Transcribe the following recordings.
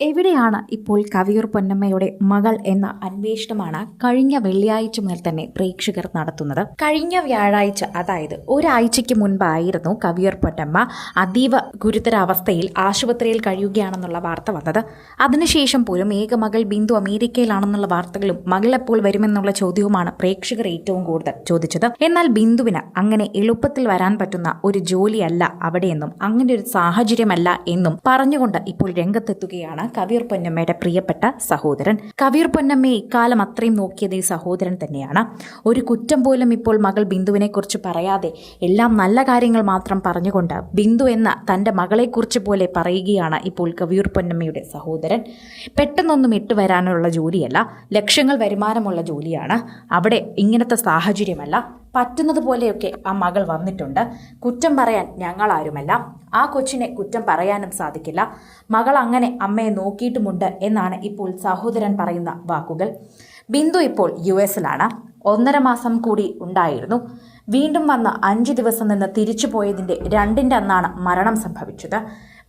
എവിടെയാണ് ഇപ്പോൾ കവിയൂർ പൊന്നമ്മയുടെ മകൾ എന്ന അന്വേഷണമാണ് കഴിഞ്ഞ വെള്ളിയാഴ്ച മുതൽ തന്നെ പ്രേക്ഷകർ നടത്തുന്നത്. കഴിഞ്ഞ വ്യാഴാഴ്ച അതായത് ഒരാഴ്ചയ്ക്ക് മുൻപായിരുന്നു കവിയൂർ പൊന്നമ്മ അതീവ ഗുരുതരാവസ്ഥയിൽ ആശുപത്രിയിൽ കഴിയുകയാണെന്നുള്ള വാർത്ത വന്നത്. അതിനുശേഷം പോലും ഏക മകൾ ബിന്ദു അമേരിക്കയിലാണെന്നുള്ള വാർത്തകളും മകൾ എപ്പോൾ വരുമെന്നുള്ള ചോദ്യവുമാണ് പ്രേക്ഷകർ ഏറ്റവും കൂടുതൽ ചോദിച്ചത്. എന്നാൽ ബിന്ദുവിന് അങ്ങനെ എളുപ്പത്തിൽ വരാൻ പറ്റുന്ന ഒരു ജോലിയല്ല അവിടെയെന്നും അങ്ങനെ ഒരു സാഹചര്യമല്ല എന്നും പറഞ്ഞുകൊണ്ട് ഇപ്പോൾ രംഗത്തെത്തുകയാണ് കവിയൂർ പൊന്നമ്മയുടെ പ്രിയപ്പെട്ട സഹോദരൻ. കവിയൂർ പൊന്നമ്മയെ ഇക്കാലം അത്രയും നോക്കിയത് ഈ സഹോദരൻ തന്നെയാണ്. ഒരു കുറ്റം പോലും ഇപ്പോൾ മകൾ ബിന്ദുവിനെ കുറിച്ച് പറയാതെ എല്ലാം നല്ല കാര്യങ്ങൾ മാത്രം പറഞ്ഞുകൊണ്ട് ബിന്ദു എന്ന തന്റെ മകളെക്കുറിച്ച് പോലെ പറയുകയാണ് ഇപ്പോൾ കവിയൂർ പൊന്നമ്മയുടെ സഹോദരൻ. പെട്ടെന്നൊന്നും ഇട്ട് വരാനുള്ള ജോലിയല്ല. ലക്ഷങ്ങൾ വരുമാനമുള്ള ജോലിയാണ്. അവിടെ ഇങ്ങനത്തെ സാഹചര്യമല്ല. പറ്റുന്നത് പോലെയൊക്കെ ആ മകൾ വന്നിട്ടുണ്ട്. കുറ്റം പറയാൻ ഞങ്ങളാരുമല്ല. ആ കൊച്ചിനെ കുറ്റം പറയാനും സാധിക്കില്ല. മകൾ അങ്ങനെ അമ്മയെ നോക്കിയിട്ടുമുണ്ട് എന്നാണ് ഇപ്പോൾ സഹോദരൻ പറയുന്ന വാക്കുകൾ. ബിന്ദു ഇപ്പോൾ യു എസിലാണ്. ഒന്നര മാസം കൂടി ഉണ്ടായിരുന്നു. വീണ്ടും വന്ന് അഞ്ച് ദിവസം നിന്ന് തിരിച്ചു പോയതിന്റെ രണ്ടിന്റെ അന്നാണ് മരണം സംഭവിച്ചത്.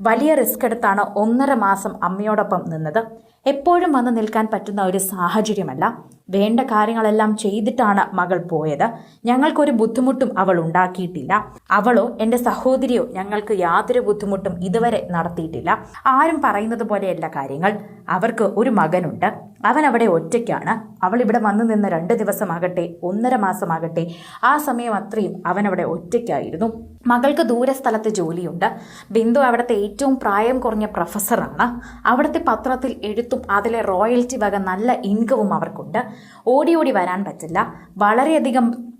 വലിയ റിസ്ക് എടുത്താണ് ഒന്നര മാസം അമ്മയോടൊപ്പം നിന്നത്. എപ്പോഴും വന്ന് നിൽക്കാൻ പറ്റുന്ന ഒരു സാഹചര്യമല്ല. വേണ്ട കാര്യങ്ങളെല്ലാം ചെയ്തിട്ടാണ് മകൾ പോയത്. ഞങ്ങൾക്കൊരു ബുദ്ധിമുട്ടും അവൾ ഉണ്ടാക്കിയിട്ടില്ല. അവളോ എന്റെ സഹോദരിയോ ഞങ്ങൾക്ക് യാതൊരു ബുദ്ധിമുട്ടും ഇതുവരെ നടത്തിയിട്ടില്ല. ആരും പറയുന്നത് പോലെയല്ല കാര്യങ്ങൾ. അവർക്ക് ഒരു മകനുണ്ട്. അവൻ അവിടെ ഒറ്റയ്ക്കാണ്. അവൾ ഇവിടെ വന്നു നിന്ന് രണ്ട് ദിവസമാകട്ടെ ഒന്നര മാസമാകട്ടെ ആ സമയം അത്രയും അവൻ അവിടെ ഒറ്റയ്ക്കായിരുന്നു. മകൾക്ക് ദൂരസ്ഥലത്ത് ജോലിയുണ്ട്. ബിന്ദു അവിടുത്തെ ഏറ്റവും പ്രായം കുറഞ്ഞ പ്രൊഫസറാണ് അവിടുത്തെ പത്രത്തിൽ എഴുത്തും അതിലെ റോയൽറ്റി വക നല്ല ഇൻകവും അവർക്കുണ്ട്. ഓടി ഓടി വരാൻ പറ്റില്ല. വളരെയധികം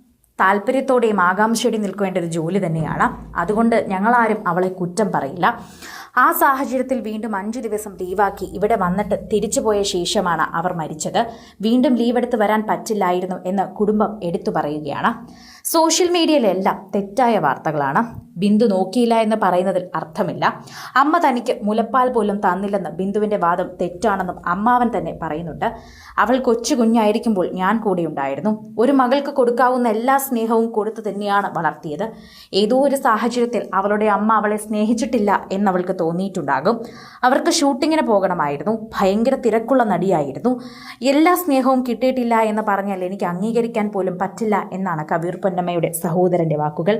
താല്പര്യത്തോടെയും ആകാംക്ഷയോടെയും നിൽക്കേണ്ട ഒരു ജോലി തന്നെയാണ്. അതുകൊണ്ട് ഞങ്ങളാരും അവളെ കുറ്റം പറയില്ല. ആ സാഹചര്യത്തിൽ വീണ്ടും അഞ്ചു ദിവസം ലീവാക്കി ഇവിടെ വന്നിട്ട് തിരിച്ചുപോയ ശേഷമാണ് അവർ മരിച്ചത്. വീണ്ടും ലീവ് എടുത്ത് വരാൻ പറ്റില്ലായിരുന്നു എന്ന് കുടുംബം എടുത്തു പറയുകയാണ്. സോഷ്യൽ മീഡിയയിലെല്ലാം തെറ്റായ വാർത്തകളാണ്. ബിന്ദു നോക്കിയില്ല എന്ന് പറയുന്നതിൽ അർത്ഥമില്ല. അമ്മ തനിക്ക് മുലപ്പാൽ പോലും തന്നില്ലെന്ന് ബിന്ദുവിന്റെ വാദം തെറ്റാണെന്നും അമ്മാവൻ തന്നെ പറയുന്നുണ്ട്. അവൾ കൊച്ചു കുഞ്ഞായിരിക്കുമ്പോൾ ഞാൻ കൂടെ ഉണ്ടായിരുന്നു. ഒരു മകൾക്ക് കൊടുക്കാവുന്ന എല്ലാ സ്നേഹവും കൊടുത്തു തന്നെയാണ് വളർത്തിയത്. ഏതോ ഒരു സാഹചര്യത്തിൽ അവളുടെ അമ്മ അവളെ സ്നേഹിച്ചിട്ടില്ല എന്നവൾക്ക് തോന്നിയിട്ടുണ്ടാകും. അവർക്ക് ഷൂട്ടിങ്ങിന് പോകണമായിരുന്നു. ഭയങ്കര തിരക്കുള്ള നടിയായിരുന്നു. എല്ലാ സ്നേഹവും കിട്ടിയിട്ടില്ല എന്ന് പറഞ്ഞാൽ എനിക്ക് അംഗീകരിക്കാൻ പോലും പറ്റില്ല എന്നാണ് കബീർ പൊന്നമ്മയുടെ സഹോദരന്റെ വാക്കുകൾ.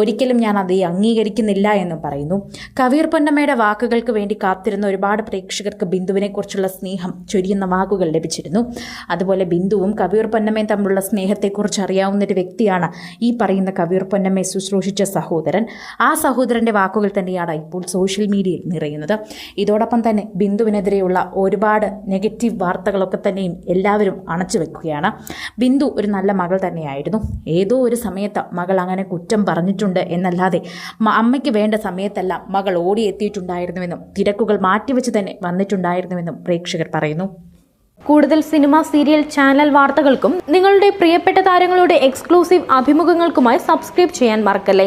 ഒരിക്കലും ഞാൻ അത് അംഗീകരിക്കുന്നില്ല എന്നും പറയുന്നു. കവീർ പൊന്നമ്മയുടെ വാക്കുകൾക്ക് വേണ്ടി കാത്തിരുന്ന ഒരുപാട് പ്രേക്ഷകർക്ക് ബിന്ദുവിനെക്കുറിച്ചുള്ള സ്നേഹം ചൊരിയുന്ന വാക്കുകൾ ലഭിച്ചിരുന്നു. അതുപോലെ ബിന്ദുവും കവീർ പൊന്നമ്മയും തമ്മിലുള്ള സ്നേഹത്തെക്കുറിച്ച് അറിയാവുന്ന ഒരു വ്യക്തിയാണ് ഈ പറയുന്ന കവീർ പൊന്നമ്മയെ ശുശ്രൂഷിച്ച സഹോദരൻ. ആ സഹോദരന്റെ വാക്കുകൾ തന്നെയാണ് ഇപ്പോൾ സോഷ്യൽ മീഡിയയിൽ നിറയുന്നത്. ഇതോടൊപ്പം തന്നെ ബിന്ദുവിനെതിരെയുള്ള ഒരുപാട് നെഗറ്റീവ് വാർത്തകളൊക്കെ തന്നെയും എല്ലാവരും അണച്ചു വെക്കുകയാണ്. ബിന്ദു ഒരു നല്ല മകൾ തന്നെയായിരുന്നു. ഏതോ ഒരു സമയത്ത് മകൾ അങ്ങനെ കുറ്റം പറഞ്ഞിട്ടുണ്ട് എന്നല്ലാതെ മ- അമ്മയ്ക്ക് വേണ്ട സമയത്തെല്ലാം മകൾ ഓടിയെത്തിയിട്ടുണ്ടായിരുന്നുവെന്നും തിരക്കുകൾ മാറ്റിവെച്ച് തന്നെ വന്നിട്ടുണ്ടായിരുന്നുവെന്നും പ്രേക്ഷകർ പറയുന്നു. കൂടുതൽ സിനിമ സീരിയൽ ചാനൽ വാർത്തകൾക്കും നിങ്ങളുടെ പ്രിയപ്പെട്ട താരങ്ങളുടെ എക്സ്ക്ലൂസീവ് അഭിമുഖങ്ങൾക്കുമായി സബ്സ്ക്രൈബ് ചെയ്യാൻ മറക്കല്ലേ?